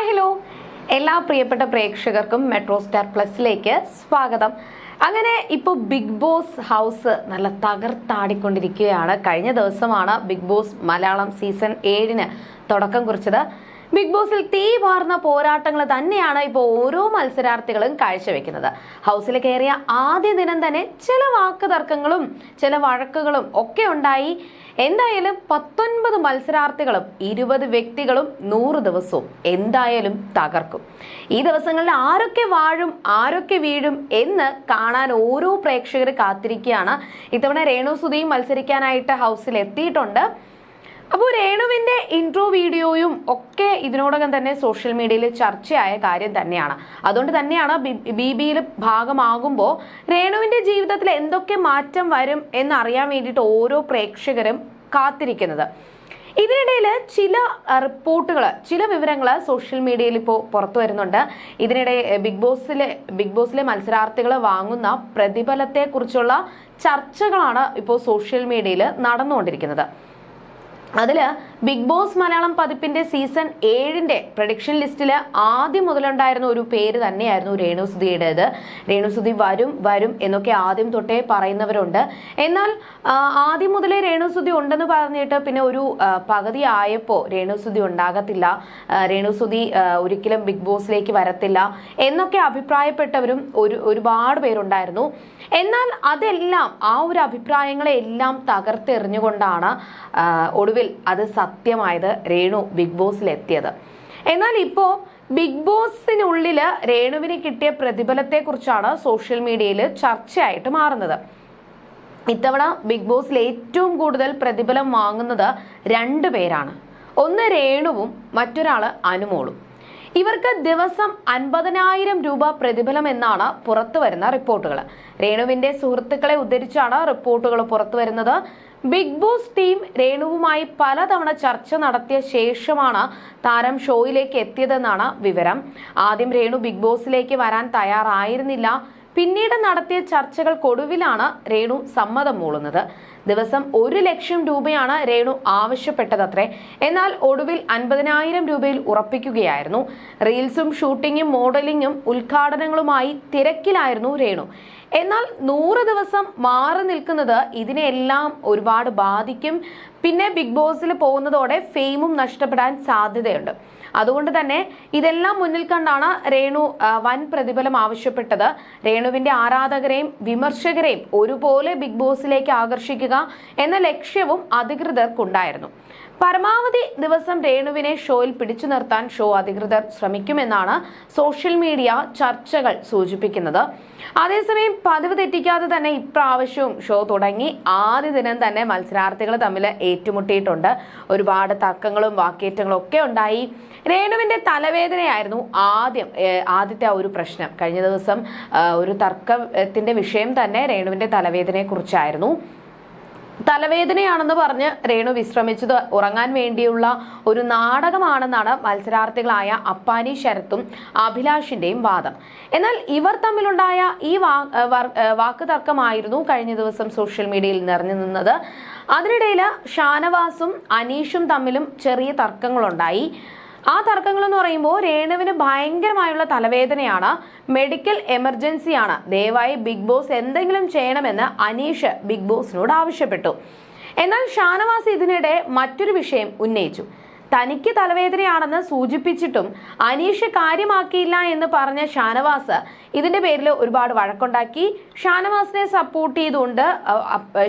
Hi hello എല്ലാ പ്രിയപ്പെട്ട പ്രേക്ഷകർക്കും മെട്രോ സ്റ്റാർ പ്ലസിലേക്ക് സ്വാഗതം. അങ്ങനെ ഇപ്പോൾ ബിഗ് ബോസ് ഹൗസ് നല്ല തകർത്താടിക്കൊണ്ടിരിക്കുകയാണ്. കഴിഞ്ഞ ദിവസമാണ് ബിഗ് ബോസ് മലയാളം സീസൺ ഏഴിന് തുടക്കം കുറിച്ചത്. ബിഗ് ബോസിൽ തീ പാർന്ന പോരാട്ടങ്ങൾ തന്നെയാണ് ഇപ്പോൾ ഓരോ മത്സരാർത്ഥികളും കാഴ്ചവെക്കുന്നത്. ഹൗസിൽ കയറിയ ആദ്യ ദിനം തന്നെ ചില വാക്ക് തർക്കങ്ങളും ചില വഴക്കുകളും ഒക്കെ ഉണ്ടായി. എന്തായാലും പത്തൊൻപത് മത്സരാർത്ഥികളും ഇരുപത് വ്യക്തികളും നൂറ് ദിവസവും എന്തായാലും തകർക്കും. ഈ ദിവസങ്ങളിൽ ആരൊക്കെ വാഴും ആരൊക്കെ വീഴും എന്ന് കാണാൻ ഓരോ പ്രേക്ഷകർ കാത്തിരിക്കുകയാണ്. ഇത്തവണ രേണു സുധിയും മത്സരിക്കാനായിട്ട് ഹൗസിൽ എത്തിയിട്ടുണ്ട് അപ്പോൾ രേണുവിന്റെ ഇൻട്രോ വീഡിയോയും ഒക്കെ ഇതിനോടകം തന്നെ സോഷ്യൽ മീഡിയയിൽ ചർച്ചയായ കാര്യം തന്നെയാണ്. അതുകൊണ്ട് തന്നെയാണ് ബി ബിയിൽ ഭാഗമാകുമ്പോൾ രേണുവിന്റെ ജീവിതത്തിൽ എന്തൊക്കെ മാറ്റം വരും എന്നറിയാൻ വേണ്ടിയിട്ട് ഓരോ പ്രേക്ഷകരും കാത്തിരിക്കുന്നത്. ഇതിനിടയിൽ ചില റിപ്പോർട്ടുകൾ ചില വിവരങ്ങൾ സോഷ്യൽ മീഡിയയിൽ ഇപ്പോൾ പുറത്തു വരുന്നുണ്ട്. ഇതിനിടെ ബിഗ് ബോസിലെ ബിഗ് ബോസിലെ മത്സരാർത്ഥികൾ വാങ്ങുന്ന പ്രതിഫലത്തെക്കുറിച്ചുള്ള ചർച്ചകളാണ് ഇപ്പോൾ സോഷ്യൽ മീഡിയയിൽ നടന്നുകൊണ്ടിരിക്കുന്നത്. അതിൽ ബിഗ് ബോസ് മലയാളം പതിപ്പിന്റെ സീസൺ ഏഴിന്റെ പ്രൊഡിക്ഷൻ ലിസ്റ്റിൽ ആദ്യം മുതലുണ്ടായിരുന്ന ഒരു പേര് തന്നെയായിരുന്നു രേണുസുധിയുടേത്. രേണുസുതി വരും വരും എന്നൊക്കെ ആദ്യം തൊട്ടേ പറയുന്നവരുണ്ട്. എന്നാൽ ആദ്യം മുതലേ രേണുസുതി ഉണ്ടെന്ന് പറഞ്ഞിട്ട് പിന്നെ ഒരു പകുതി ആയപ്പോൾ രേണുസുധി ഉണ്ടാകത്തില്ല. രേണുസുധി ഒരിക്കലും ബിഗ് ബോസിലേക്ക് വരത്തില്ല എന്നൊക്കെ അഭിപ്രായപ്പെട്ടവരും ഒരു ഒരുപാട് പേരുണ്ടായിരുന്നു. എന്നാൽ അതെല്ലാം ആ ഒരു അഭിപ്രായങ്ങളെ എല്ലാം തകർത്തെറിഞ്ഞുകൊണ്ടാണ് ഒടുവിൽ അത് സത്യമായത് രേണു ബിഗ് ബോസിലെത്തിയത്. എന്നാൽ ഇപ്പോൾ ബിഗ് ബോസിനുള്ളിൽ രേണുവിന് കിട്ടിയ പ്രതിഫലത്തെക്കുറിച്ചാണ് സോഷ്യൽ മീഡിയയിൽ ചർച്ചയായിട്ട് മാറുന്നത്. ഇത്തവണ ബിഗ് ബോസിൽ ഏറ്റവും കൂടുതൽ പ്രതിഫലം വാങ്ങുന്നത് രണ്ടു പേരാണ്. ഒന്ന് രേണുവും മറ്റൊരാൾ അനുമോളും. ഇവർക്ക് ദിവസം അൻപതിനായിരം രൂപ പ്രതിഫലം എന്നാണ് പുറത്തു വരുന്ന റിപ്പോർട്ടുകൾ രേണുവിന്റെ സുഹൃത്തുക്കളെ ഉദ്ധരിച്ചാണ് റിപ്പോർട്ടുകൾ പുറത്തു വരുന്നത് ബിഗ് ബോസ് ടീം രേണുവുമായി പലതവണ ചർച്ച നടത്തിയ ശേഷമാണ് താരം ഷോയിലേക്ക് എത്തിയതെന്നാണ് വിവരം. ആദ്യം രേണു ബിഗ് ബോസിലേക്ക് വരാൻ തയ്യാറായിരുന്നില്ല. പിന്നീട് നടത്തിയ ചർച്ചകൾക്കൊടുവിലാണ് രേണു സമ്മതം മൂളുന്നത്. ദിവസം ഒരു ലക്ഷം രൂപയാണ് രേണു ആവശ്യപ്പെട്ടതത്രേ. എന്നാൽ ഒടുവിൽ അൻപതിനായിരം രൂപയിൽ ഉറപ്പിക്കുകയായിരുന്നു. റീൽസും ഷൂട്ടിങ്ങും മോഡലിങ്ങും ഉദ്ഘാടനങ്ങളുമായി തിരക്കിലായിരുന്നു രേണു. എന്നാൽ നൂറ് ദിവസം മാറി നിൽക്കുന്നത് ഇതിനെല്ലാം ഒരുപാട് ബാധിക്കും. പിന്നെ ബിഗ് ബോസിൽ പോകുന്നതോടെ ഫെയിമും നഷ്ടപ്പെടാൻ സാധ്യതയുണ്ട്. അതുകൊണ്ട് തന്നെ ഇതെല്ലാം മുന്നിൽ കണ്ടാണ് രേണു വൻ പ്രതിഫലം ആവശ്യപ്പെട്ടത്. രേണുവിന്റെ ആരാധകരെയും വിമർശകരെയും ഒരുപോലെ ബിഗ് ബോസിലേക്ക് ആകർഷിക്കുക എന്ന ലക്ഷ്യവും അധികൃതർക്കുണ്ടായിരുന്നു. പരമാവധി ദിവസം രേണുവിനെ ഷോയിൽ പിടിച്ചു നിർത്താൻ ഷോ അധികൃതർ ശ്രമിക്കുമെന്നാണ് സോഷ്യൽ മീഡിയ ചർച്ചകൾ സൂചിപ്പിക്കുന്നത്. അതേസമയം പതിവ് തെറ്റിക്കാതെ തന്നെ ഇപ്രാവശ്യവും ഷോ തുടങ്ങി. ആദ്യ ദിനം തന്നെ മത്സരാർത്ഥികൾ തമ്മിൽ ഏറ്റുമുട്ടിയിട്ടുണ്ട്. ഒരുപാട് തർക്കങ്ങളും വാക്കേറ്റങ്ങളും ഒക്കെ ഉണ്ടായി. രേണുവിന്റെ തലവേദനയായിരുന്നു ആദ്യം ആദ്യത്തെ ആ ഒരു പ്രശ്നം. കഴിഞ്ഞ ദിവസം ഒരു തർക്കത്തിന്റെ വിഷയം തന്നെ രേണുവിന്റെ തലവേദനയെ കുറിച്ചായിരുന്നു തലവേദനയാണെന്ന് പറഞ്ഞ് രേണു വിശ്രമിച്ചത്. ഉറങ്ങാൻ വേണ്ടിയുള്ള ഒരു നാടകമാണെന്നാണ് മത്സരാർത്ഥികളായ അപ്പാനി ശരത്തും അഭിലാഷിന്റെയും വാദം. എന്നാൽ ഇവർ തമ്മിലുണ്ടായ ഈ വാക്ക് തർക്കമായിരുന്നു കഴിഞ്ഞ ദിവസം സോഷ്യൽ മീഡിയയിൽ നിറഞ്ഞു നിന്നത്. അതിനിടയിൽ ഷാനവാസും അനീഷും തമ്മിലും ചെറിയ തർക്കങ്ങളുണ്ടായി. ആ തർക്കങ്ങൾ എന്ന് പറയുമ്പോൾ രേണുവിന് ഭയങ്കരമായുള്ള തലവേദനയാണ്. മെഡിക്കൽ എമർജൻസിയാണ് ദയവായി ബിഗ് ബോസ് എന്തെങ്കിലും ചെയ്യണമെന്ന് അനീഷ് ബിഗ് ബോസിനോട് ആവശ്യപ്പെട്ടു. എന്നാൽ ഷാനവാസ് ഇതിനിടെ മറ്റൊരു വിഷയം ഉന്നയിച്ചു. തനിക്ക് തലവേദനയാണെന്ന് സൂചിപ്പിച്ചിട്ടും അനീഷ് കാര്യമാക്കിയില്ല എന്ന് പറഞ്ഞ ഷാനവാസ് ഇതിന്റെ പേരിൽ ഒരുപാട് വഴക്കുണ്ടാക്കി. ഷാനവാസിനെ സപ്പോർട്ട് ചെയ്തുകൊണ്ട്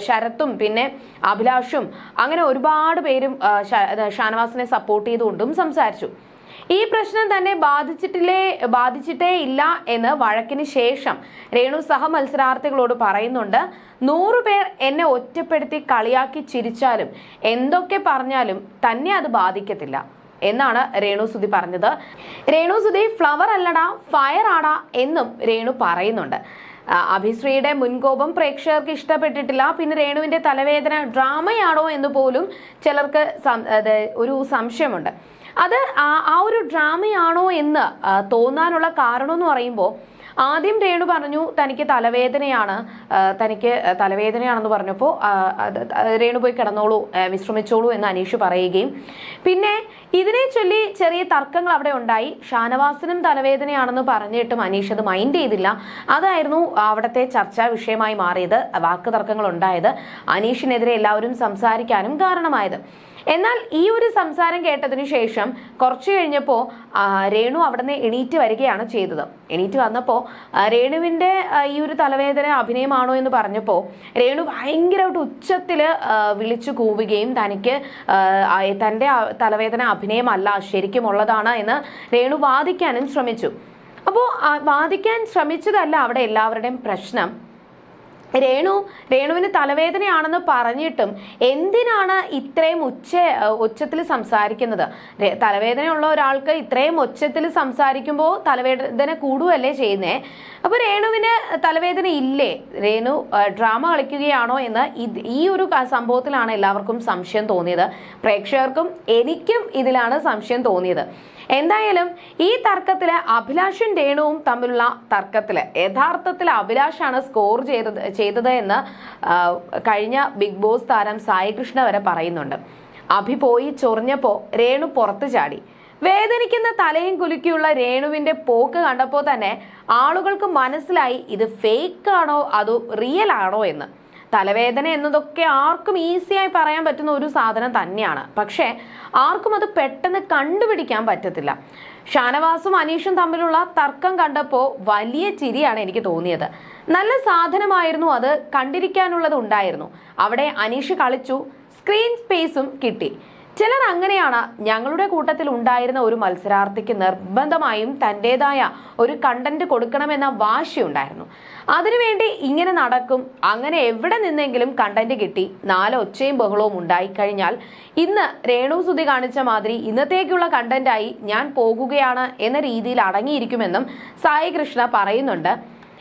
ശരത്തും പിന്നെ അഭിലാഷും അങ്ങനെ ഒരുപാട് പേരും ഷാനവാസിനെ സപ്പോർട്ട് ചെയ്തുകൊണ്ടും സംസാരിച്ചു. ഈ പ്രശ്നം തന്നെ ബാധിച്ചിട്ടില്ലേ ബാധിച്ചിട്ടേ ഇല്ല എന്ന് വഴക്കിന് ശേഷം രേണു സഹ മത്സരാർത്ഥികളോട് പറയുന്നുണ്ട്. നൂറുപേർ എന്നെ ഒറ്റപ്പെടുത്തി കളിയാക്കി ചിരിച്ചാലും എന്തൊക്കെ പറഞ്ഞാലും തന്നെ അത് ബാധിക്കത്തില്ല എന്നാണ് രേണു സുധി പറഞ്ഞത്. രേണു സുധി ഫ്ലവർ അല്ലടാ ഫയർ ആടാ എന്നും രേണു പറയുന്നുണ്ട്. അഭിശ്രീയുടെ മുൻകോപം പ്രേക്ഷകർക്ക് ഇഷ്ടപ്പെട്ടിട്ടില്ല. പിന്നെ രേണുവിന്റെ തലവേദന ഡ്രാമയാണോ എന്ന് പോലും ചിലർക്ക് ഒരു സംശയമുണ്ട്. അത് ആ- ഒരു ഡ്രാമയാണോ എന്ന് തോന്നാനുള്ള കാരണം എന്ന് പറയുമ്പോൾ ആദ്യം രേണു പറഞ്ഞു തനിക്ക് തലവേദനയാണ് തനിക്ക് തലവേദനയാണെന്ന് പറഞ്ഞപ്പോൾ രേണു പോയി കിടന്നോളൂ വിശ്രമിച്ചോളൂ എന്ന് അനീഷ് പറയുകയും. പിന്നെ ഇതിനെ ചൊല്ലി ചെറിയ തർക്കങ്ങൾ അവിടെ ഉണ്ടായി. ഷാനവാസിനും തലവേദനയാണെന്ന് പറഞ്ഞിട്ട് മനീഷ് അത് മൈൻഡ് ചെയ്തില്ല. അതായിരുന്നു അവിടുത്തെ ചർച്ചാ വിഷയമായി മാറിയത് വാക്ക് തർക്കങ്ങൾ ഉണ്ടായത് അനീഷിനെതിരെ എല്ലാവരും സംസാരിക്കാനും കാരണമായത്. എന്നാൽ ഈ ഒരു സംസാരം കേട്ടതിനു ശേഷം കുറച്ചു കഴിഞ്ഞപ്പോൾ രേണു അവിടെ നിന്ന് എണീറ്റ് വരികയാണ് ചെയ്തത്. എണീറ്റ് വന്നപ്പോൾ രേണുവിന്റെ ഈ ഒരു തലവേദന അഭിനയമാണോ എന്ന് പറഞ്ഞപ്പോൾ രേണു ഭയങ്കരമായിട്ട് ഉച്ചത്തിൽ വിളിച്ചു കൂവുകയും തനിക്ക് തന്റെ തലവേദന അഭിനയമല്ല ശരിക്കും ഉള്ളതാണ് എന്ന് രേണു വാദിക്കാനും ശ്രമിച്ചു. അപ്പോൾ വാദിക്കാൻ ശ്രമിച്ചതല്ല അവിടെ എല്ലാവരുടെയും പ്രശ്നം. രേണു രേണുവിന് തലവേദനയാണെന്ന് പറഞ്ഞിട്ടും എന്തിനാണ് ഇത്രയും ഉച്ച ഉച്ചത്തിൽ സംസാരിക്കുന്നത്? തലവേദനയുള്ള ഒരാൾക്ക് ഇത്രയും ഉച്ചത്തിൽ സംസാരിക്കുമ്പോൾ തലവേദന കൂടുവല്ലേ ചെയ്യുന്നേ? അപ്പൊ രേണുവിന് തലവേദന ഇല്ലേ? രേണു ഡ്രാമ കളിക്കുകയാണോ എന്ന് ഈ ഒരു സംഭവത്തിലാണ് എല്ലാവർക്കും സംശയം തോന്നിയത്. പ്രേക്ഷകർക്കും എനിക്കും ഇതിലാണ് സംശയം തോന്നിയത്. എന്തായാലും ഈ തർക്കത്തിൽ അഭിലാഷും രേണുവും തമ്മിലുള്ള തർക്കത്തിൽ യഥാർത്ഥത്തിൽ അഭിലാഷാണ് സ്കോർ ചെയ്തത് ചെയ്തത് എന്ന് കഴിഞ്ഞ ബിഗ് ബോസ് താരം സായികൃഷ്ണ വരെ പറയുന്നുണ്ട്. അഭി പോയി ചൊറിഞ്ഞപ്പോ രേണു പുറത്തു ചാടി. വേദനിക്കുന്ന തലയും കുലുക്കിയുള്ള രേണുവിന്റെ പോക്ക് കണ്ടപ്പോൾ തന്നെ ആളുകൾക്ക് മനസ്സിലായി ഇത് ഫേക്ക് ആണോ അതോ റിയൽ ആണോ എന്ന്. തലവേദന എന്നതൊക്കെ ആർക്കും ഈസിയായി പറയാൻ പറ്റുന്ന ഒരു സാധനം തന്നെയാണ്. പക്ഷേ ആർക്കും അത് പെട്ടെന്ന് കണ്ടുപിടിക്കാൻ പറ്റത്തില്ല. ഷാനവാസും അനീഷും തമ്മിലുള്ള തർക്കം കണ്ടപ്പോൾ വലിയ ചിരിയാണ് എനിക്ക് തോന്നിയത്. നല്ല സാധനമായിരുന്നു അത് കണ്ടിരിക്കാനുള്ളത് ഉണ്ടായിരുന്നു. അവിടെ അനീഷ് കളിച്ചു സ്ക്രീൻ സ്പേസും കിട്ടി. ചിലർ അങ്ങനെയാണ് ഞങ്ങളുടെ കൂട്ടത്തിൽ ഉണ്ടായിരുന്ന ഒരു മത്സരാർത്ഥിക്ക് നിർബന്ധമായും തന്റെതായ ഒരു കണ്ടന്റ് കൊടുക്കണമെന്ന വാശി വാശിയുണ്ടായിരുന്നു. അതിനുവേണ്ടി ഇങ്ങനെ നടക്കും. അങ്ങനെ എവിടെ നിന്നെങ്കിലും കണ്ടന്റ് കിട്ടി. നാല് ഒച്ചയും ബഹളവും ഉണ്ടായിക്കഴിഞ്ഞാൽ ഇന്ന് രേണു സുധി കാണിച്ച മാതിരി ഇന്നത്തേക്കുള്ള കണ്ടന്റായി ഞാൻ പോകുകയാണ് എന്ന രീതിയിൽ അടങ്ങിയിരിക്കുമെന്നും സായി കൃഷ്ണ പറയുന്നുണ്ട്.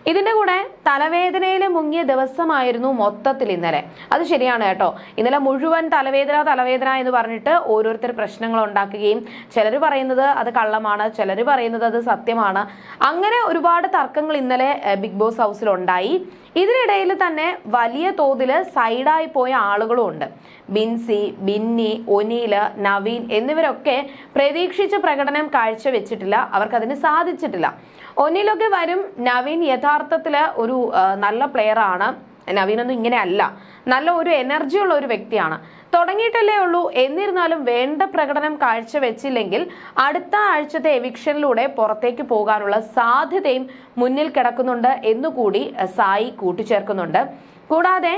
ഇതിന്റെ കൂടെ തലവേദനയിൽ മുങ്ങിയ ദിവസമായിരുന്നു മൊത്തത്തിൽ ഇന്നലെ. അത് ശരിയാണ് കേട്ടോ. ഇന്നലെ മുഴുവൻ തലവേദന തലവേദന എന്ന് പറഞ്ഞിട്ട് ഓരോരുത്തർ പ്രശ്നങ്ങൾ ഉണ്ടാക്കുകയും ചിലർ പറയുന്നത് അത് കള്ളമാണ് ചിലർ പറയുന്നത് അത് സത്യമാണ്. അങ്ങനെ ഒരുപാട് തർക്കങ്ങൾ ഇന്നലെ ബിഗ് ബോസ് ഹൗസിൽ ഉണ്ടായി. ഇതിനിടയിൽ തന്നെ വലിയ തോതിൽ സൈഡായി പോയ ആളുകളും ഉണ്ട്. ബിൻസി ബിന്നി ഒനീൽ നവീൻ എന്നിവരൊക്കെ പ്രതീക്ഷിച്ച പ്രകടനം കാഴ്ചവെച്ചിട്ടില്ല. അവർക്കതിന് സാധിച്ചിട്ടില്ല. ഒന്നിലൊക്കെ വരും. നവീൻ യഥാർത്ഥത്തിൽ ഒരു നല്ല പ്ലെയർ ആണ്. നവീനൊന്നും ഇങ്ങനെയല്ല. നല്ല ഒരു എനർജിയുള്ള ഒരു വ്യക്തിയാണ്. തുടങ്ങിയിട്ടല്ലേ ഉള്ളൂ. എന്നിരുന്നാലും വേണ്ട പ്രകടനം കാഴ്ചവെച്ചില്ലെങ്കിൽ അടുത്ത ആഴ്ചത്തെ എവിക്ഷനിലൂടെ പുറത്തേക്ക് പോകാനുള്ള സാധ്യതയും മുന്നിൽ കിടക്കുന്നുണ്ട് എന്നുകൂടി സായി കൂട്ടിച്ചേർക്കുന്നുണ്ട്. കൂടാതെ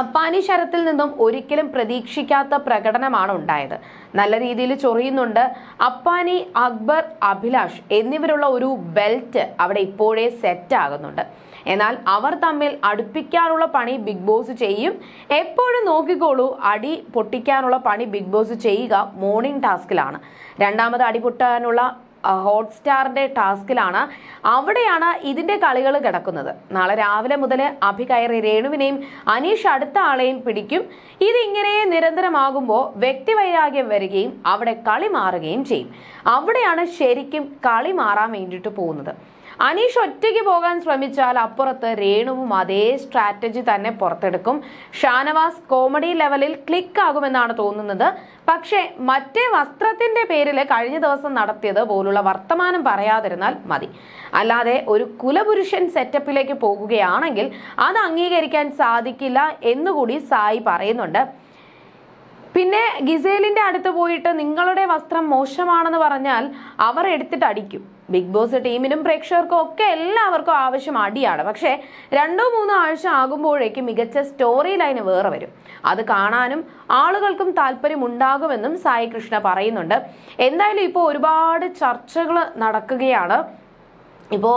അപ്പാനി ശരത്തിൽ നിന്നും ഒരിക്കലും പ്രതീക്ഷിക്കാത്ത പ്രകടനമാണ് ഉണ്ടായത്. നല്ല രീതിയിൽ ചൊറിയുന്നുണ്ട് അപ്പാനി അക്ബർ അഭിലാഷ് എന്നിവരുള്ള ഒരു ബെൽറ്റ് അവിടെ ഇപ്പോഴേ സെറ്റ് ആകുന്നുണ്ട് എന്നാൽ അവർ തമ്മിൽ അടുപ്പിക്കാനുള്ള പണി ബിഗ് ബോസ് ചെയ്യും. എപ്പോഴും നോക്കിക്കോളൂ അടി പൊട്ടിക്കാനുള്ള പണി ബിഗ് ബോസ് ചെയ്യുക മോർണിംഗ് ടാസ്കിലാണ് രണ്ടാമത് അടി പൊട്ടാനുള്ള ഹോട്ട്സ്റ്റാറിന്റെ ടാസ്കിലാണ് അവിടെയാണ് ഇതിന്റെ കളികൾ കിടക്കുന്നത്. നാളെ രാവിലെ മുതൽ അഭി കയറി രേണുവിനെയും അനീഷ് അടുത്ത ആളെയും പിടിക്കും. ഇതിങ്ങനെ നിരന്തരമാകുമ്പോൾ വ്യക്തിവൈരാഗ്യം വരികയും അവിടെ കളി മാറുകയും ചെയ്യും. അവിടെയാണ് ശരിക്കും കളി മാറാൻ വേണ്ടിയിട്ട് പോകുന്നത്. അനീഷ് ഒറ്റയ്ക്ക് പോകാൻ ശ്രമിച്ചാൽ അപ്പുറത്ത് രേണുവും അതേ സ്ട്രാറ്റജി തന്നെ പുറത്തെടുക്കും. ഷാനവാസ് കോമഡി ലെവലിൽ ക്ലിക്ക് ആകുമെന്നാണ് തോന്നുന്നത്. പക്ഷേ മറ്റേ വസ്ത്രത്തിന്റെ പേരിൽ കഴിഞ്ഞ ദിവസം നടത്തിയത് പോലുള്ള വർത്തമാനം പറയാതിരുന്നാൽ മതി. അല്ലാതെ ഒരു കുലപുരുഷൻ സെറ്റപ്പിലേക്ക് പോകുകയാണെങ്കിൽ അത് അംഗീകരിക്കാൻ സാധിക്കില്ല എന്നുകൂടി സായി പറയുന്നുണ്ട്. പിന്നെ ഗിസേലിന്റെ അടുത്ത് പോയിട്ട് നിങ്ങളുടെ വസ്ത്രം മോശമാണെന്ന് പറഞ്ഞാൽ അവർ എടുത്തിട്ട് അടിക്കും. ബിഗ് ബോസ് ടീമിനും പ്രേക്ഷകർക്കും ഒക്കെ എല്ലാവർക്കും ആവശ്യം അടിയാണ്. പക്ഷേ രണ്ടോ മൂന്നോ ആഴ്ച ആകുമ്പോഴേക്കും മികച്ച സ്റ്റോറി ലൈന് വേറെ വരും. അത് കാണാനും ആളുകൾക്കും താല്പര്യം ഉണ്ടാകുമെന്നും സായി കൃഷ്ണ പറയുന്നുണ്ട്. എന്തായാലും ഇപ്പോൾ ഒരുപാട് ചർച്ചകൾ നടക്കുകയാണ്. ഇപ്പോൾ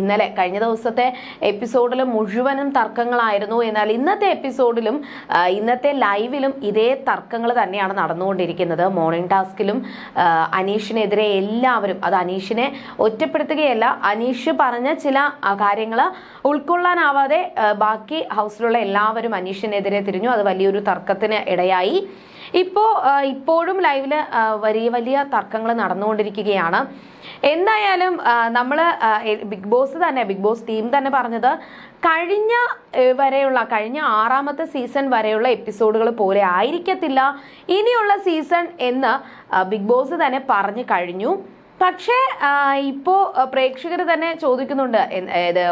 ഇന്നലെ കഴിഞ്ഞ ദിവസത്തെ എപ്പിസോഡിൽ മുഴുവനും തർക്കങ്ങളായിരുന്നു. എന്നാൽ ഇന്നത്തെ എപ്പിസോഡിലും ഇന്നത്തെ ലൈവിലും ഇതേ തർക്കങ്ങൾ തന്നെയാണ് നടന്നുകൊണ്ടിരിക്കുന്നത്. മോർണിംഗ് ടാസ്കിലും അനീഷിനെതിരെ എല്ലാവരും അത് അനീഷിനെ ഒറ്റപ്പെടുത്തുകയല്ല അനീഷ് പറഞ്ഞ ചില കാര്യങ്ങൾ ഉൾക്കൊള്ളാനാവാതെ ബാക്കി ഹൗസിലുള്ള എല്ലാവരും അനീഷിനെതിരെ തിരിഞ്ഞു. അത് വലിയൊരു തർക്കത്തിന് ഇടയായി. ഇപ്പോൾ ഇപ്പോഴും ലൈവിൽ വലിയ വലിയ തർക്കങ്ങൾ നടന്നുകൊണ്ടിരിക്കുകയാണ്. എന്തായാലും നമ്മൾ ബിഗ് ബോസ് തന്നെ ബിഗ് ബോസ് ടീം തന്നെ പറഞ്ഞത് കഴിഞ്ഞ വരെയുള്ള കഴിഞ്ഞ ആറാമത്തെ സീസൺ വരെയുള്ള എപ്പിസോഡുകൾ പോലെ ആയിരിക്കത്തില്ല. ഇനിയുള്ള സീസൺ എന്ന് ബിഗ് ബോസ് തന്നെ പറഞ്ഞു കഴിഞ്ഞു. പക്ഷേ ഇപ്പോൾ പ്രേക്ഷകർ തന്നെ ചോദിക്കുന്നുണ്ട്. ഇത്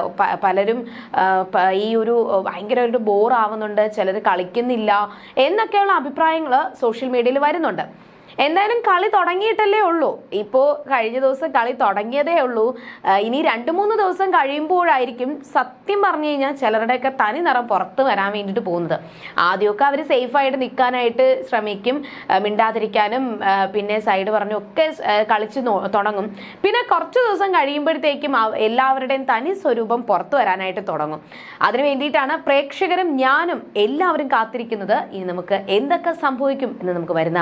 പലരും ഈ ഒരു ഭയങ്കരമായിട്ട് ബോർ ആവുന്നുണ്ട്. ചിലർ കളിക്കുന്നില്ല. എന്നൊക്കെയുള്ള അഭിപ്രായങ്ങൾ സോഷ്യൽ മീഡിയയിൽ വരുന്നുണ്ട്. എന്തായാലും കളി തുടങ്ങിയിട്ടല്ലേ ഉള്ളൂ. ഇപ്പോൾ കഴിഞ്ഞ ദിവസം കളി തുടങ്ങിയതേ ഉള്ളൂ. ഇനി രണ്ട് മൂന്ന് ദിവസം കഴിയുമ്പോഴായിരിക്കും സത്യം പറഞ്ഞു കഴിഞ്ഞാൽ ചിലരുടെയൊക്കെ തനി നിറം പുറത്ത് വരാൻ വേണ്ടിയിട്ട് പോകുന്നത്. ആദ്യമൊക്കെ അവർ സേഫായിട്ട് നിൽക്കാനായിട്ട് ശ്രമിക്കും. മിണ്ടാതിരിക്കാനും പിന്നെ സൈഡ് പറഞ്ഞു ഒക്കെ കളിച്ച് തുടങ്ങും. പിന്നെ കുറച്ച് ദിവസം കഴിയുമ്പോഴത്തേക്കും എല്ലാവരുടെയും തനി സ്വരൂപം പുറത്തു വരാനായിട്ട് തുടങ്ങും. അതിനു വേണ്ടിയിട്ടാണ് പ്രേക്ഷകരും ഞാനും എല്ലാവരും കാത്തിരിക്കുന്നത്. ഇനി നമുക്ക് എന്തൊക്കെ സംഭവിക്കും എന്ന് നമുക്ക് വരുന്ന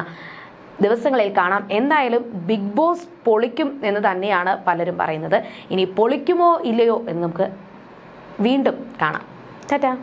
ദിവസങ്ങളിൽ കാണാം. എന്തായാലും ബിഗ് ബോസ് പൊളിക്കും എന്ന് തന്നെയാണ് പലരും പറയുന്നത്. ഇനി പൊളിക്കുമോ ഇല്ലയോ എന്ന് നമുക്ക് വീണ്ടും കാണാം. ടാറ്റാ.